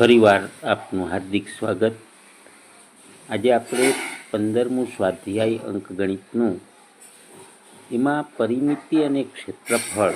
ફરીવાર આપનું હાર્દિક સ્વાગત. આજે આપણે પંદરમું સ્વાધ્યાય અંકગણિતનું. એમાં પરિમિતિ અને ક્ષેત્રફળ.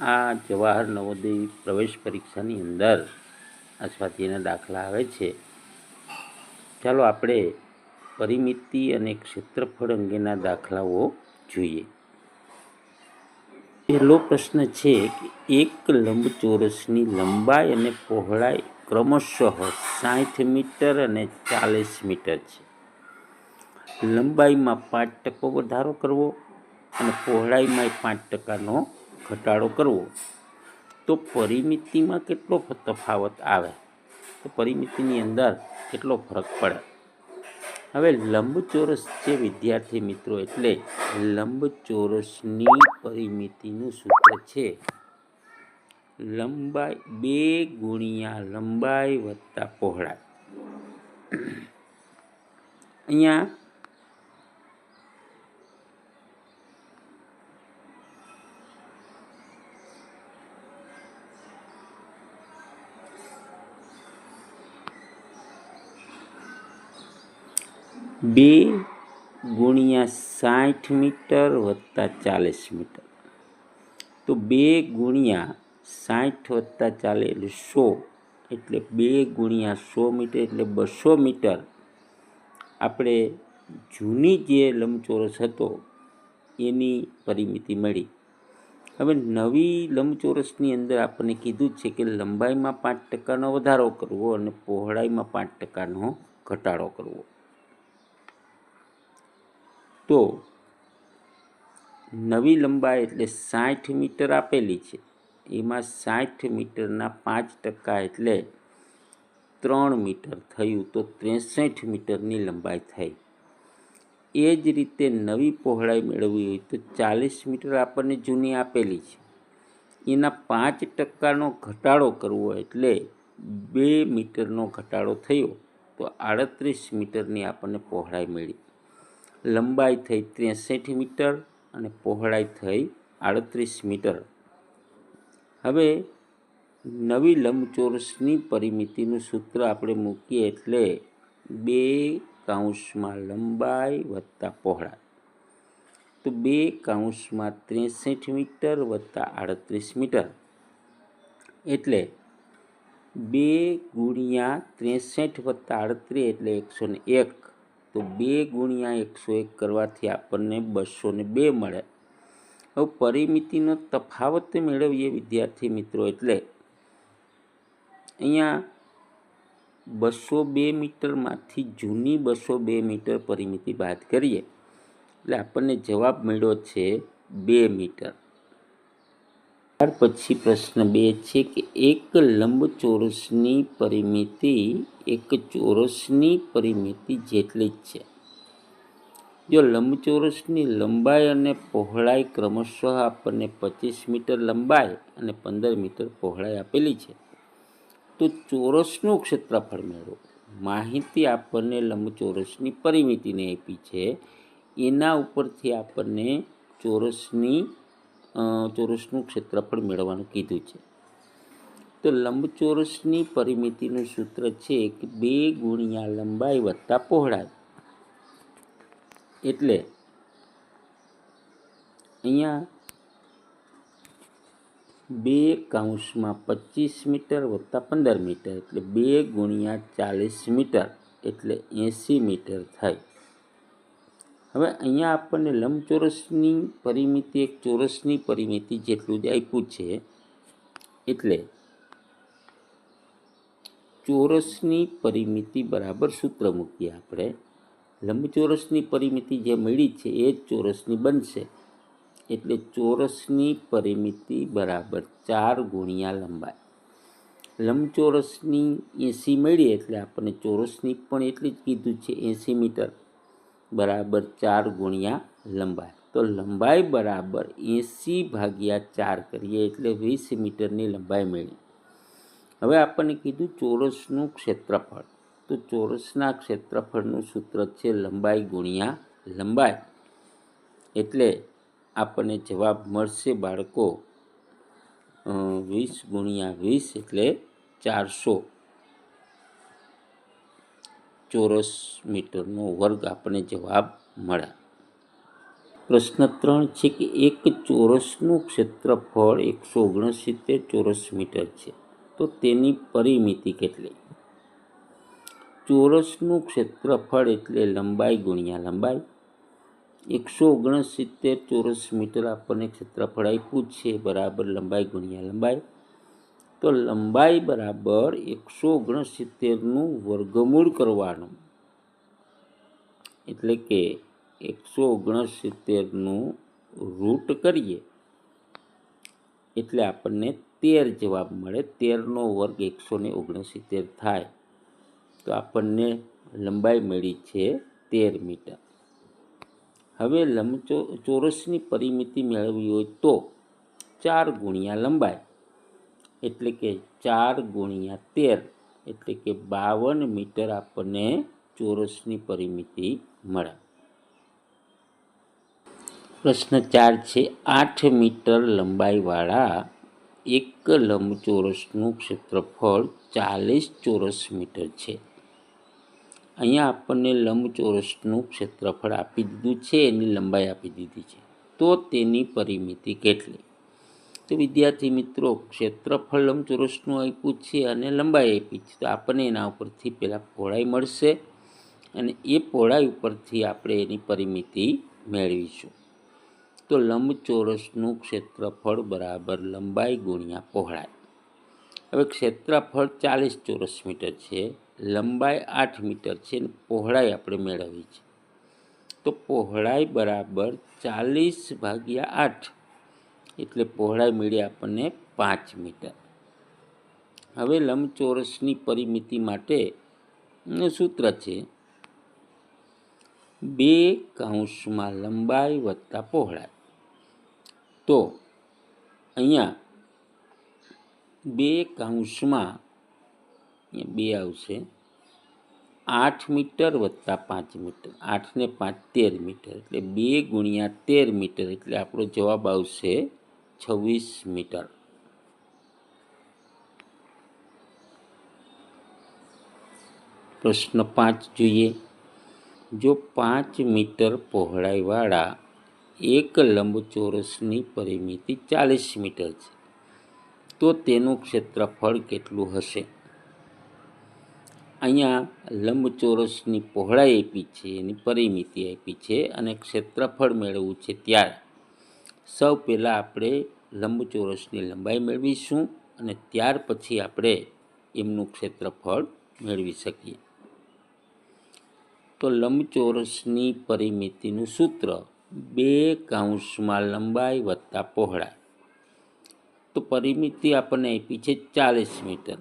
આ જવાહર નવોદય પ્રવેશ પરીક્ષાની અંદર આ સ્વાધ્યાયના દાખલા આવે છે. ચાલો આપણે પરિમિતિ અને ક્ષેત્રફળ અંગેના દાખલાઓ જોઈએ. પહેલો પ્રશ્ન છે કે એક લંબચોરસની લંબાઈ અને પહોળાઈ ક્રમશઃ સાઠ મીટર અને ચાલીસ મીટર છે. લંબાઈમાં પાંચ ટકો વધારો કરવો અને પહોળાઈમાં પાંચ ટકાનો ઘટાડો કરવો. તો પરિમિતિમાં કેટલો તફાવત આવે? તો પરિમિતિની અંદર કેટલો ફરક પડે? હવે લંબચોરસ છે વિદ્યાર્થી મિત્રો, એટલે લંબચોરસની પરિમિતિનું સૂત્ર છે લંબાઈ બે ગુણ્યા લંબાઈ વત્તા પહોળાઈ. અહીંયા બે ગુણ્યા સાઠ મીટર વત્તા ચાલીસ મીટર. તો બે ગુણ્યા સાઠ વત્તા ચાલીસ એટલે સો, એટલે બે ગુણ્યા સો મીટર એટલે બસો મીટર. આપણે જૂની જે લંબચોરસ હતો, એની પરિમિતિ મળી. હવે નવી લંબચોરસની અંદર આપણને કીધું છે કે લંબાઈમાં પાંચ ટકાનો વધારો કરવો અને પહોળાઈમાં પાંચ ટકાનો ઘટાડો કરવો. તો નવી લંબાઈ એટલે સાઠ મીટર આપેલી છે. એમાં સાઠ મીટરના પાંચ ટકા એટલે ત્રણ મીટર થયું તો ત્રેસઠ મીટરની લંબાઈ થઈ. એ જ રીતે નવી પહોળાઈ મેળવવી હોય તો ચાલીસ મીટર આપણને જૂની આપેલી છે. એના પાંચ ટકાનો ઘટાડો કરવો એટલે બે મીટરનો ઘટાડો થયો તો આડત્રીસ મીટરની આપણને પહોળાઈ મળી. લંબાઈ થઈ ત્રેસઠ મીટર અને પહોળાઈ થઈ આડત્રીસ મીટર. હવે નવી લંબચોરસની પરિમિતિનું સૂત્ર આપણે મૂકીએ એટલે બે કાઉન્સમાં લંબાઈ વત્તા પહોળાઈ. તો બે કાઉન્સમાં ત્રેસઠ મીટર વત્તા આડત્રીસ મીટર. એટલે બે ગુણ્યા ત્રેસઠ વત્તા આડત્રીસ એટલે એકસો ને એક. તો બે ગુણ્યા એકસો એક કરવાથી આપણને બસો ને બે મળે. હવે પરિમિતિનો તફાવત મેળવીએ વિદ્યાર્થી મિત્રો એટલે અહીંયા બસો બે મીટરમાંથી જૂની બસો બે મીટર પરિમિતિ બાદ કરીએ. એટલે આપણને જવાબ મળ્યો છે બે મીટર. ત્યાર પછી પ્રશ્ન બે છે કે એક લંબચોરસની પરિમિતિ, એક ચોરસની પરિમિતિ જેટલી જ છે. જો લંબચોરસની લંબાઈ અને પહોળાઈ ક્રમશઃ આપણને પચીસ મીટર લંબાઈ અને પંદર મીટર પહોળાઈ આપેલી છે, તો ચોરસનું ક્ષેત્રફળ મેળવો. માહિતી આપણને લંબચોરસની પરિમિતિને આપી છે. એના ઉપરથી આપણને ચોરસની ચોરસનું ક્ષેત્રફળ મેળવવાનું કીધું છે. તો લંબચોરસની પરિમિતિનું સૂત્ર છે કે બે ગુણ્યા લંબાઈ વત્તા પહોળાઈ. એટલે અહીંયા બે કાઉન્સમાં પચીસ મીટર વત્તા પંદર મીટર, એટલે બે ગુણ્યા ચાલીસ મીટર, એટલે એંસી મીટર થાય. હવે અહીંયા આપણને લંબચોરસની પરિમિતિ, એક ચોરસની પરિમિતિ જેટલું જ આપ્યું છે. એટલે ચોરસની પરિમિતિ બરાબર સૂત્ર મૂકીએ આપણે. લંબચોરસની પરિમિતિ જે મળી છે એ જ ચોરસની બનશે. એટલે ચોરસની પરિમિતિ બરાબર ચાર ગુણ્યા લંબાઈ. લંબચોરસની એંસી મળી એટલે આપણને ચોરસની પણ એટલી જ કીધું છે એંસી મીટર. બરાબર ચાર ગુણ્યા લંબાઈ. તો લંબાઈ બરાબર એંસી ભાગ્યા ચાર કરીએ એટલે વીસ મીટરની લંબાઈ મળી હવે આપણને કીધું ચોરસનું ક્ષેત્રફળ. તો ચોરસના ક્ષેત્રફળનું સૂત્ર છે લંબાઈ ગુણ્યા લંબાઈ. એટલે આપણને જવાબ મળશે બાળકો વીસ ગુણ્યા વીસ એટલે ચારસો. ચોરસ મીટરનો વર્ગ આપણને જવાબ મળ્યા. પ્રશ્ન ત્રણ છે કે એક ચોરસનું ક્ષેત્રફળ એકસો ઓગણસિત્તેર ચોરસ મીટર છે. તો તેની પરિમિતિ કેટલી? ચોરસનું ક્ષેત્રફળ એટલે લંબાઈ ગુણ્યા લંબાઈ. એકસો ઓગણસિત્તેર ચોરસ મીટર આપણને ક્ષેત્રફળ આપ્યું છે. બરાબર, લંબાઈ ગુણ્યા લંબાઈ. તો લંબાઈ બરાબર એકસો ઓગણસિત્તેરનું વર્ગમૂળ કરવાનું. એટલે કે એકસો ઓગણસિત્તેરનું રૂટ કરીએ. એટલે આપણને તેર જવાબ મળે. તેરનો વર્ગ એકસો ને ઓગણસિત્તેર થાય. તો આપણને લંબાઈ મળી છે તેર મીટર. હવે લંબચો ચોરસની પરિમિતિ મેળવવી હોય તો ચાર ગુણ્યા લંબાઈ. એટલે કે ચાર ગુણ્યા તેર, એટલે કે બાવન મીટર આપણને ચોરસની પરિમિતિ મળે. પ્રશ્ન ચાર છે, આઠ મીટર લંબાઈવાળા એક લંબચોરસનું ક્ષેત્રફળ ચાલીસ ચોરસ મીટર છે. અહીંયા આપણને લંબચોરસનું ક્ષેત્રફળ આપી દીધું છે, એની લંબાઈ આપી દીધી છે. તો તેની પરિમિતિ કેટલી? તો વિદ્યાર્થી મિત્રો ક્ષેત્રફળ લંબચોરસનું આપ્યું છે અને લંબાઈ આપી છે. તો આપણને એના ઉપરથી પહેલાં પહોળાઈ મળશે અને એ પહોળાઈ ઉપરથી આપણે એની પરિમિતિ મેળવીશું. તો લંબચોરસનું ક્ષેત્રફળ બરાબર લંબાઈ ગુણ્યા પહોળાઈ. હવે ક્ષેત્રફળ ચાલીસ ચોરસ મીટર છે, લંબાઈ આઠ મીટર છે અને પહોળાઈ આપણે મેળવી છે. તો પહોળાઈ બરાબર ચાલીસ ભાગ્યા આઠ એટલે પહોળાઈ મળી આપણને પાંચ મીટર. હવે લંબચોરસની પરિમિતિ માટે સૂત્ર છે બે કાઉન્સમાં લંબાઈ વત્તા પહોળાઈ. તો અહીંયા બે કાઉન્સમાં બે આવશે, આઠ મીટર વત્તા પાંચ મીટર. આઠને પાંચ તેર મીટર. એટલે બે ગુણ્યા તેર મીટર. એટલે આપણો જવાબ આવશે છવ્વીસ મીટર. પ્રશ્ન પાંચ જોઈએ. જો પાંચ મીટર પહોળાઈવાળા એક લંબચોરસની પરિમિતિ ચાલીસ મીટર છે, તો તેનું ક્ષેત્રફળ કેટલું હશે? અહીંયા લંબચોરસની પહોળાઈ આપી છે, એની પરિમિતિ આપી છે અને ક્ષેત્રફળ મેળવવું છે ત્યારે. સૌ પહેલાં આપણે લંબચોરસની લંબાઈ મેળવીશું અને ત્યાર પછી આપણે એમનું ક્ષેત્રફળ મેળવી શકીએ. તો લંબચોરસની પરિમિતિનું સૂત્ર બે કાઉન્સમાં લંબાઈ વત્તા પહોળાઈ. તો પરિમિતિ આપણને આપી છે ચાલીસ મીટર.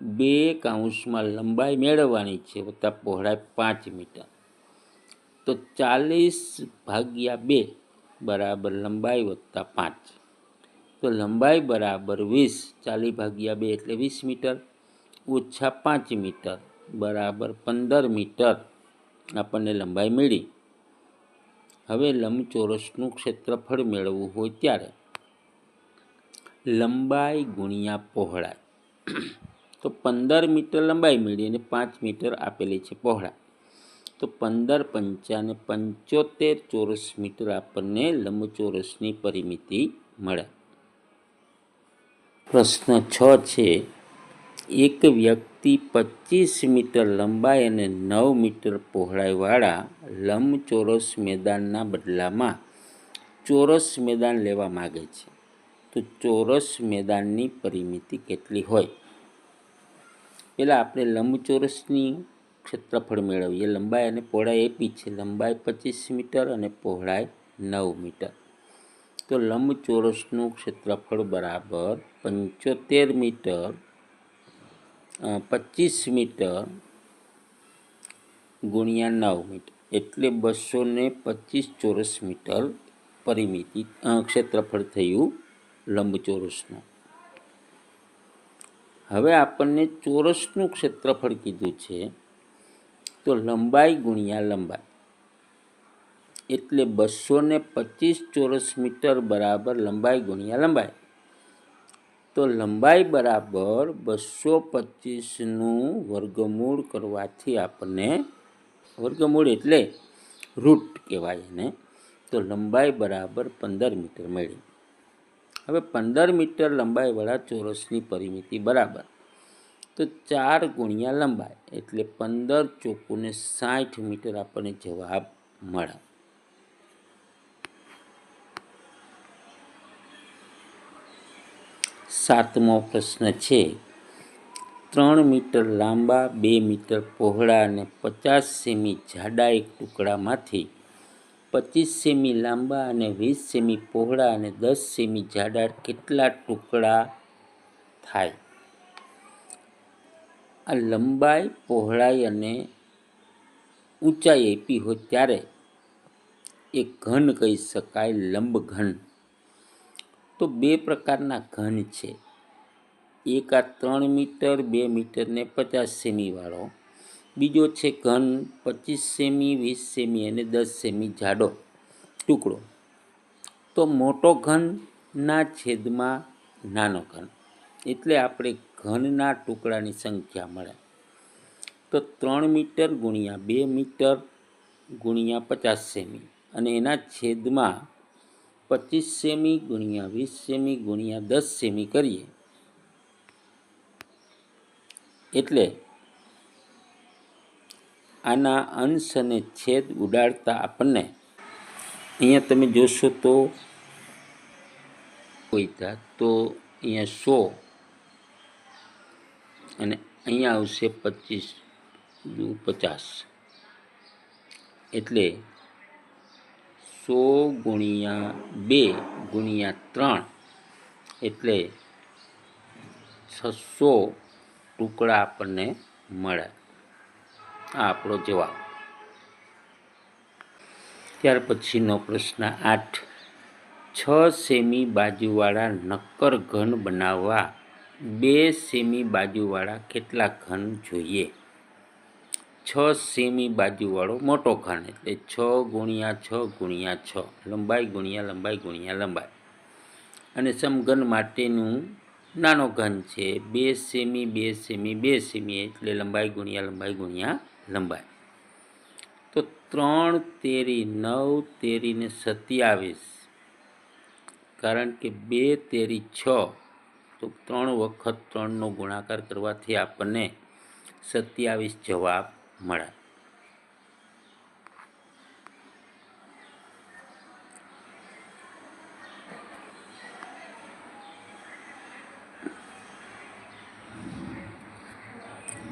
બે કાઉન્સમાં લંબાઈ મેળવવાની છે વત્તા પહોળાઈ પાંચ મીટર. તો ચાલીસ ભાગ્યા બે બરાબર લંબાઈ વત્તા પાંચ. તો લંબાઈ બરાબર વીસ ચાલી ભાગ્યા બે એટલે વીસ મીટર, ઓછા પાંચ મીટર, બરાબર પંદર મીટર આપણને લંબાઈ મળી. હવે લંબચોરસનું ક્ષેત્રફળ મેળવવું હોય ત્યારે લંબાઈ ગુણ્યા પહોળાઈ. તો પંદર મીટર લંબાઈ મળી અને પાંચ મીટર આપેલી છે પહોળાઈ. તો પંદર પંચાને પંચોતેર ચોરસ મીટર આપણને લંબચોરસની પરિમિતિ મળે. પ્રશ્ન છ છે, એક વ્યક્તિ પચીસ મીટર લંબાઈ અને નવ મીટર પહોળાઈવાળા લંબચોરસ મેદાનના બદલામાં ચોરસ મેદાન લેવા માગે છે. તો ચોરસ મેદાનની પરિમિતિ કેટલી હોય? પહેલાં આપણે લંબચોરસની ક્ષેત્રફળ મેળવીએ. લંબાઈ અને પહોળાઈ આપી છે. લંબાઈ પચીસ મીટર અને પહોળાઈ નવ મીટર. તો લંબચોરસનું ક્ષેત્રફળ બરાબર પંચોતેર મીટર પચીસ મીટર ગુણ્યા નવ મીટર. એટલે બસો ને પચીસ ચોરસ મીટર પરિમિતિ ક્ષેત્રફળ થયું લંબચોરસનું. હવે આપણને ચોરસનું ક્ષેત્રફળ કીધું છે. તો લંબાઈ ગુણ્યા લંબાઈ. એટલે બસો ને પચીસ ચોરસ મીટર બરાબર લંબાઈ ગુણ્યા લંબાઈ. તો લંબાઈ બરાબર બસો પચીસનું વર્ગમૂળ કરવાથી આપણને વર્ગમૂળ એટલે રૂટ કહેવાય એને. તો લંબાઈ બરાબર પંદર મીટર મળી. હવે પંદર મીટર લંબાઈવાળા ચોરસની પરિમિતિ બરાબર. તો ચાર ગુણ્યા લંબાઈ એટલે પંદર ચોકુને સાઠ મીટર આપણને જવાબ મળે. સાતમો પ્રશ્ન છે, ત્રણ મીટર લાંબા, બે મીટર પહોળા અને પચાસ સેમી જાડા એક ટુકડામાંથી પચીસ સેમી લાંબા અને વીસ સેમી પહોળા અને દસ સેમી જાડા કેટલા ટુકડા થાય? આ લંબાઈ પહોળાઈ અને ઊંચાઈ આપી હોય ત્યારે એ ઘન કહી શકાય લંબ ઘન તો બે પ્રકારના ઘન છે. એક આ ત્રણ મીટર, બે મીટર ને પચાસ સેમીવાળો બીજો છે ઘન પચીસ સેમી, વીસ સેમી અને દસ સેમી જાડો ટુકડો. તો મોટો ઘનના છેદમાં નાનો ઘન. એટલે આપણે ઘનના ટુકડાની સંખ્યા મળે. તો ત્રણ મીટર ગુણ્યા બે મીટર ગુણ્યા પચાસ સેમી અને એના છેદમાં પચીસ સેમી ગુણ્યા વીસ સેમી ગુણ્યા દસ સેમી કરીએ. એટલે આના અંશ અને છેદ ઉડાડતા આપણને અહીંયા તમે જોશો તો કોઈ તો અહીંયા સો અને અહીંયા આવશે પચીસ પચાસ. એટલે સો ગુણ્યા બે ગુણ્યા ત્રણ એટલે છસો ટુકડા આપણને મળે. આ આપણો જવાબ. ત્યાર પછીનો પ્રશ્ન આઠ. છ સેમી બાજુવાળા નક્કર ઘન બનાવવા બે સેમી બાજુવાળા કેટલા ઘન જોઈએ. છ સેમી બાજુવાળો મોટો ઘન એટલે છ ગુણ્યા છ ગુણ્યા છ. લંબાઈ ગુણ્યા લંબાઈ ગુણ્યા લંબાઈ. અને સમઘન માટેનું નાનો ઘન છે બે સેમી બે સેમી બે સેમી એટલે લંબાઈ ગુણ્યા લંબાઈ ગુણ્યા લંબાઈ. તો ત્રણ તેરી નવ તેરીને સત્યાવીસ. કારણ કે બે તેરી છ તો ત્રણ વખત ત્રણનો ગુણાકાર કરવાથી આપણને સત્યાવીસ જવાબ મળે.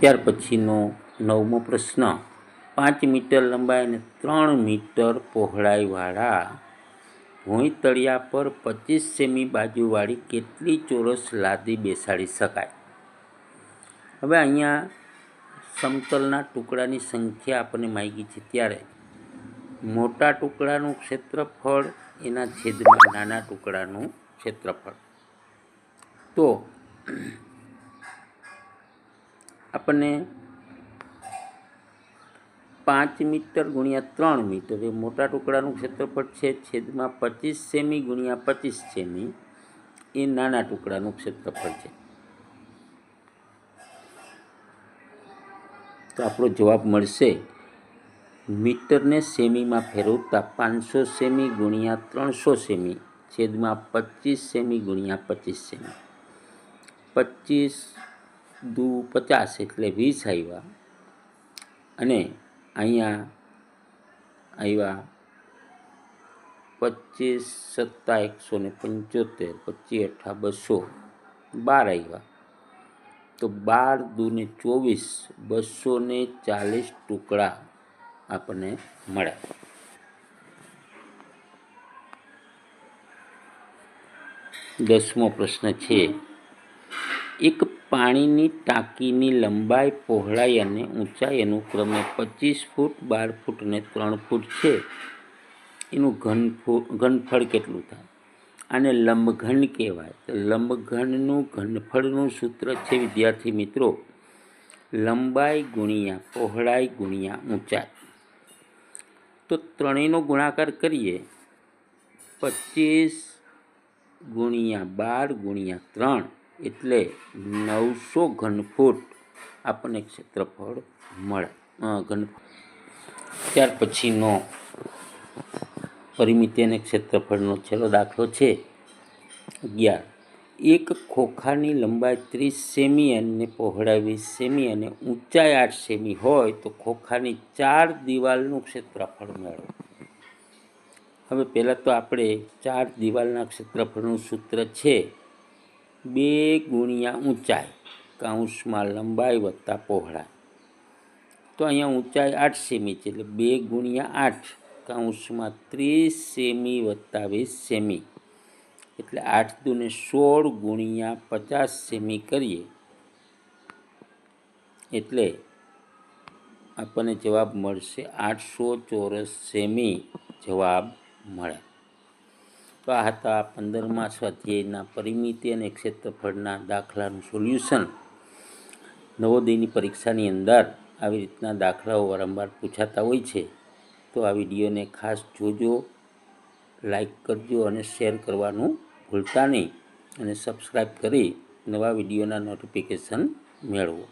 ત્યાર પછીનો નવમો પ્રશ્ન, પાંચ મીટર લંબાઈ અને ત્રણ મીટર પહોળાઈવાળા ભોંયતળિયા પર પચીસ સેમી બાજુવાળી કેટલી ચોરસ લાદી બેસાડી શકાય? હવે અહીંયા સમતલના ટુકડાની સંખ્યા આપણને માગી છે ત્યારે. મોટા ટુકડાનું ક્ષેત્રફળ, એના છેદમાં નાના ટુકડાનું ક્ષેત્રફળ. તો, આપણને પાંચ મીટર ગુણ્યા ત્રણ મીટર, એ મોટા ટુકડાનું ક્ષેત્રફળ છે છેદમાં પચીસ સેમી ગુણ્યા પચીસ સેમી, એ નાના ટુકડાનું ક્ષેત્રફળ છે. તો આપણો જવાબ મળશે, મીટરને સેમીમાં ફેરવતા પાંચસો સેમી ગુણ્યા ત્રણસો સેમી, છેદમાં પચીસ સેમી ગુણ્યા પચીસ સેમી. પચીસ દુ પચાસ એટલે વીસ આવ્યા. અને અહીંયા આવ્યા પચીસ સત્તા એકસો ને પંચોતેર, પચીસ અઠા બસો બાર આવ્યા. તો બાર દૂને ચોવીસ, બસો ને ચાલીસ ટુકડા આપણને મળ્યા. દસમો પ્રશ્ન છે, એક પાણીની ટાંકીની લંબાઈ પહોળાઈ અને ઊંચાઈ અનુક્રમે પચીસ ફૂટ, બાર ફૂટ અને ત્રણ ફૂટ છે. એનું ઘન ઘનફળ કેટલું થાય? આને લંબઘન કહેવાય. લંબઘનનું ઘનફળનું સૂત્ર છે, વિદ્યાર્થી મિત્રો, લંબાઈ ગુણ્યા, પહોળાઈ ગુણ્યા, ઊંચાઈ. તો ત્રણેયનો ગુણાકાર કરીએ. પચીસ ગુણ્યા બાર ગુણ્યા ત્રણ. એટલે નવસો ઘનફૂટ આપણને ક્ષેત્રફળ મળે. ઘન ત્યાર પછીનો પરિમિતિ અને ક્ષેત્રફળનો છેલ્લો દાખલો છે અગિયાર. એક ખોખાની લંબાઈ ત્રીસ સેમી અને પહોળાઈ વીસ સેમી અને ઊંચાઈ આઠ સેમી હોય તો ખોખાની ચાર દિવાલનું ક્ષેત્રફળ મેળવો. હવે પહેલાં તો આપણે ચાર દિવાલના ક્ષેત્રફળનું સૂત્ર છે બે ગુણ્યા ઊંચાઈ કાઉન્સમાં લંબાઈ વત્તા પહોળાઈ. તો અહીંયા ઊંચાઈ આઠ સેમી છે, એટલે બે ગુણ્યા આઠ કાઉન્સમાં ત્રીસ સેમી વત્તા વીસ સેમી. એટલે આઠ દુને સોળ ગુણ્યા પચાસ સેમી કરીએ. એટલે આપણને જવાબ મળશે આઠસો ચોરસ સેમી જવાબ મળે. આ હતા પંદરમા સ્વાધ્યાયના પરિમિતિ અને ક્ષેત્રફળના દાખલાનું સોલ્યુશન નવોદયની પરીક્ષાની અંદર આવી રીતના દાખલાઓ વારંવાર પૂછાતા હોય છે. તો આ વિડીયોને ખાસ જોજો, લાઈક કરજો અને શેર કરવાનું ભૂલતા નહીં અને સબસ્ક્રાઈબ કરી નવા વિડીયોના નોટિફિકેશન મેળવો.